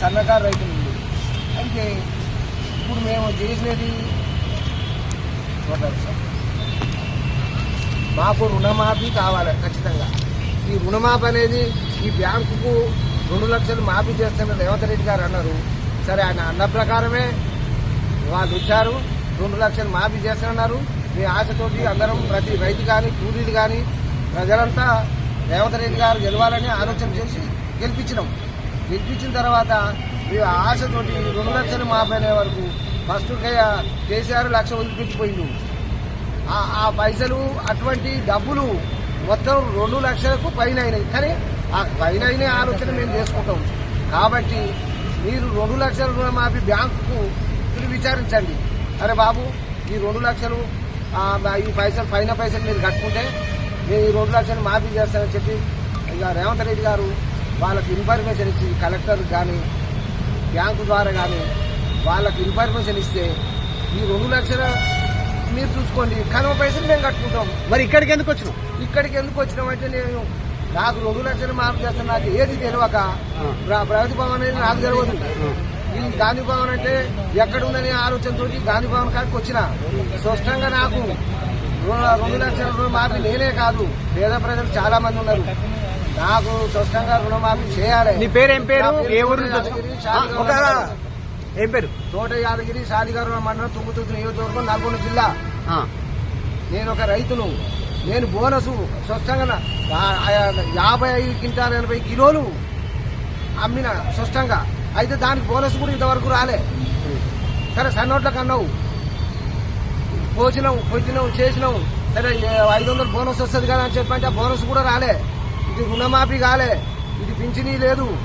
సన్నకారు రైతులు అయితే ఇప్పుడు మేము చేసినది సార్. మాకు రుణమాఫీ కావాలి ఖచ్చితంగా. ఈ రుణమాఫీ అనేది ఈ బ్యాంకుకు రెండు లక్షలు మాఫీ చేస్తున్న రేవంత్ రెడ్డి గారు అన్నారు. సరే ఆయన అన్న ప్రకారమే వాళ్ళు ఇచ్చారు. రెండు లక్షలు మాఫీ చేస్తున్నారు మీ ఆశతోటి అందరం ప్రతి రైతు కానీ కూలీలు కానీ ప్రజలంతా రేవంత్ రెడ్డి గారు గెలవాలని ఆలోచన చేసి గెలిపించినాం. గెలిపించిన తర్వాత మీ ఆశతోటి రెండు లక్షలు మాఫీ వరకు ఫస్ట్ కేసీఆర్ లక్ష వదిలిపెట్టిపోయిండు. ఆ- పైసలు అటువంటి డబ్బులు మొత్తం రెండు లక్షలకు పైన అయినాయి. కానీ ఆ పైన అయిన ఆలోచన మేము చేసుకుంటాం. కాబట్టి మీరు రెండు లక్షల రుణమాఫీ బ్యాంకుకు మీరు విచారించండి. అరే బాబు ఈ రెండు లక్షలు ఈ పైసలు పైన పైసలు మీరు కట్టుకుంటే మేము ఈ రెండు లక్షలు మాఫీ చేస్తానని చెప్పి ఇక రేవంత్ రెడ్డి గారు వాళ్ళకి ఇన్ఫర్మేషన్ ఇచ్చి కలెక్టర్ కానీ బ్యాంకు ద్వారా కానీ వాళ్ళకి ఇన్ఫర్మేషన్ ఇస్తే ఈ రెండు లక్షల మీరు చూసుకోండి. కనుమ పైసలు మేము కట్టుకుంటాం. మరి ఇక్కడికి ఎందుకు వచ్చినావు? ఇక్కడికి ఎందుకు వచ్చినామంటే నేను నాకు రెండు లక్షలు మాఫీ చేస్తాను. నాకు ఏది తెలియక ప్ర- ప్రగతి భవన్ అనేది నాకు తెలియదు. ఈ గాంధీ భవన్ అంటే ఎక్కడ ఉందని ఆలోచనతో గాంధీ భవన్ కాడికి వచ్చిన. స్పష్టంగా నాకు రెండు లక్షల రుణమాఫీ నేనే కాదు. పేద ప్రజలు చాలా మంది ఉన్నారు. నాకు స్పష్టంగా రుణమాఫీ చేయాలి. నీ పేరు ఏం పేరు? ఏ ఊరు. ఏం పేరు? తోట యాదగిరి శాలిగారు మండలం తుంగుతుర్తి నియోజకవర్గం నల్గొండ జిల్లా. నేను ఒక రైతును. నేను బోనస్ స్పష్టంగా ఆ యాభై ఐదు క్వింటాల్ ఎనభై కిలోలు అమ్మిన స్పష్టంగా. అయితే దానికి బోనస్ కూడా ఇంతవరకు రాలే. సరే సన్నోట్లకు అన్నావు పోచినావు పొచ్చినావు చేసినావు. సరే ఐదు వందలు బోనస్ వస్తుంది కదా అని చెప్పంటే ఆ బోనస్ కూడా రాలే. ఇది రుణమాఫీ కాలే. ఇది పింఛనీ లేదు.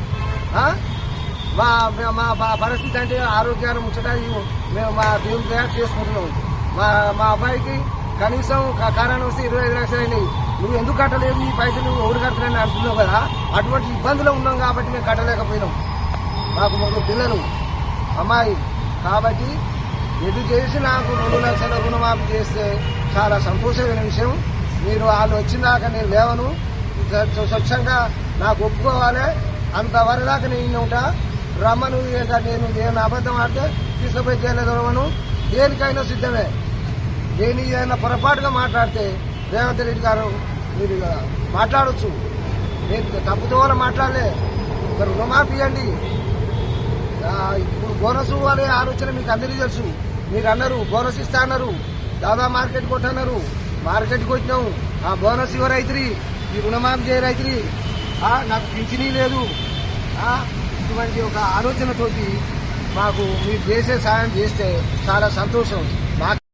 మా మా- మా పరిస్థితి అంటే ఆరోగ్యాన్ని ముచ్చట ఇవి మేము మా దేవుని తయారు చేసుకుంటున్నాం. మా మా అబ్బాయికి కనీసం కారణం వస్తే ఇరవై ఐదు లక్షలు అయినాయి. నువ్వు ఎందుకు కట్టలేదు ఈ పైసలు? ఎవరు కట్టలేని అంటున్నావు కదా? అటువంటి ఇబ్బందులు ఉన్నాం కాబట్టి మేము కట్టలేకపోయినాం. మాకు మాకు పిల్లలు అమ్మాయి. కాబట్టి ఎటు చేసి నాకు రెండు లక్షల రుణమాఫీ చేస్తే చాలా సంతోషమైన విషయం. మీరు వాళ్ళు వచ్చిందాక నేను లేవను. స్వచ్ఛంగా నాకు ఒప్పుకోవాలి. అంతవరకు దాకా నేను ఉంటా. రమ్మను నేను నేను అబద్ధం ఆడితే తీసుకుపోయి చేయలేదను దేనికైనా సిద్ధమే. దేని ఏదైనా పొరపాటుగా మాట్లాడితే రేవంత్ రెడ్డి గారు మీరు మాట్లాడచ్చు మాట్లాడొచ్చు. నేను తప్పుతో మాట్లాడలే. ఒక రుణమాఫీ ఇవ్వండి. ఇప్పుడు బోనస్ అనే ఆలోచన మీకు అందరికీ తెలుసు. మీరు అన్నారు బోనస్ ఇస్తా అన్నారు. దాదా మార్కెట్ కొట్టన్నారు. మార్కెట్ కొట్టినాం. ఆ బోనస్ ఇవ్వ ఈ రుణమాఫీ చేయ నాకు పింఛనీ లేదు. ఇటువంటి ఒక ఆలోచనతోటి మాకు మీరు చేసే సాయం చేస్తే చాలా సంతోషం. మాకు